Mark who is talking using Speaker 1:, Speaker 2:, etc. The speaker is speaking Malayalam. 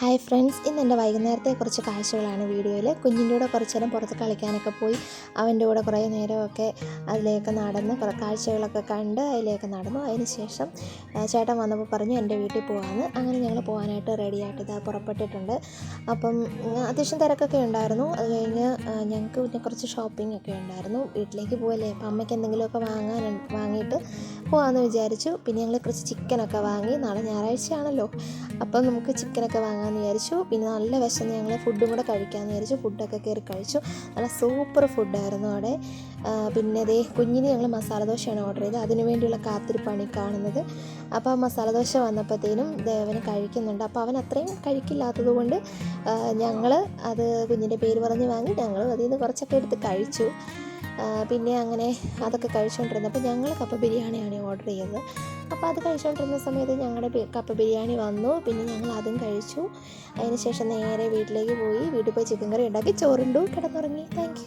Speaker 1: ഹായ് ഫ്രണ്ട്സ് ഇന്ന് എന്റെ വൈകുന്നേരത്തെ കുറച്ച് കാഴ്ചകളാണ് വീഡിയോയിൽ. കുഞ്ഞിന്റെ കൂടെ കുറച്ച് നേരം പുറത്ത് കളിക്കാനൊക്കെ പോയി. അവന്റെ കൂടെ കുറേ നേരമൊക്കെ അതിലേക്ക് നടന്ന് കുറേ കാഴ്ചകളൊക്കെ കണ്ട് അതിലേക്ക് നടന്നു. അതിന് ശേഷം ചേട്ടൻ വന്നപ്പോൾ പറഞ്ഞു എന്റെ വീട്ടിൽ പോകാമെന്ന് അങ്ങനെ ഞങ്ങൾ പോകാനായിട്ട് റെഡിയായിട്ട് ഇതാ പുറപ്പെട്ടിട്ടുണ്ട്. അപ്പം അത്യാവശ്യം തിരക്കൊക്കെ ഉണ്ടായിരുന്നു. അത് കഴിഞ്ഞ് ഞങ്ങൾക്ക് പിന്നെ കുറച്ച് ഷോപ്പിംഗ് ഒക്കെ ഉണ്ടായിരുന്നു. വീട്ടിലേക്ക് പോകല്ലേ അപ്പം അമ്മയ്ക്ക് എന്തെങ്കിലുമൊക്കെ വാങ്ങാൻ വാങ്ങിയിട്ട് പോകാമെന്ന് വിചാരിച്ചു. പിന്നെ ഞങ്ങൾ കുറച്ച് ചിക്കനൊക്കെ വാങ്ങി. നാളെ ഞായറാഴ്ചയാണല്ലോ. അപ്പം നമുക്ക് ചിക്കനൊക്കെ വാങ്ങാമെന്ന് വിചാരിച്ചു. പിന്നെ നല്ല വിശന്ന് ഞങ്ങൾ ഫുഡും കൂടെ കഴിക്കാമെന്ന് വിചാരിച്ചു. ഫുഡൊക്കെ കയറി കഴിച്ചു. നല്ല സൂപ്പർ ഫുഡായിരുന്നു അവിടെ. പിന്നെ അതേ കുഞ്ഞിന് ഞങ്ങൾ മസാല ദോശയാണ് ഓർഡർ ചെയ്തത്. അതിനു വേണ്ടിയുള്ള കാത്തിരിപ്പാണ് ഈ കാണുന്നത്. അപ്പോൾ മസാല ദോശ വന്നപ്പോഴത്തേനും ദേവന് കഴിക്കുന്നുണ്ട്. അപ്പോൾ അവൻ അത്രയും കഴിക്കില്ലാത്തത് കൊണ്ട് ഞങ്ങൾ അത് കുഞ്ഞിന്റെ പേര് പറഞ്ഞ് വാങ്ങി ഞങ്ങൾ അതിൽ നിന്ന് കുറച്ചൊക്കെ എടുത്ത് കഴിച്ചു. പിന്നെ അങ്ങനെ അതൊക്കെ കഴിച്ചുകൊണ്ടിരുന്നപ്പോൾ ഞങ്ങൾ കപ്പ ബിരിയാണിയാണ് ഓർഡർ ചെയ്തത്. അപ്പോൾ അത് കഴിച്ചുകൊണ്ടിരുന്ന സമയത്ത് ഞങ്ങളുടെ കപ്പ ബിരിയാണി വന്നു. പിന്നെ ഞങ്ങൾ അതും കഴിച്ചു. അതിന് ശേഷം നേരെ വീട്ടിലേക്ക് പോയി. വീട്ടിൽ പോയി ചിക്കൻ കറി ഉണ്ടാക്കി. ചോറുണ്ടു കിടന്നുറങ്ങി. താങ്ക്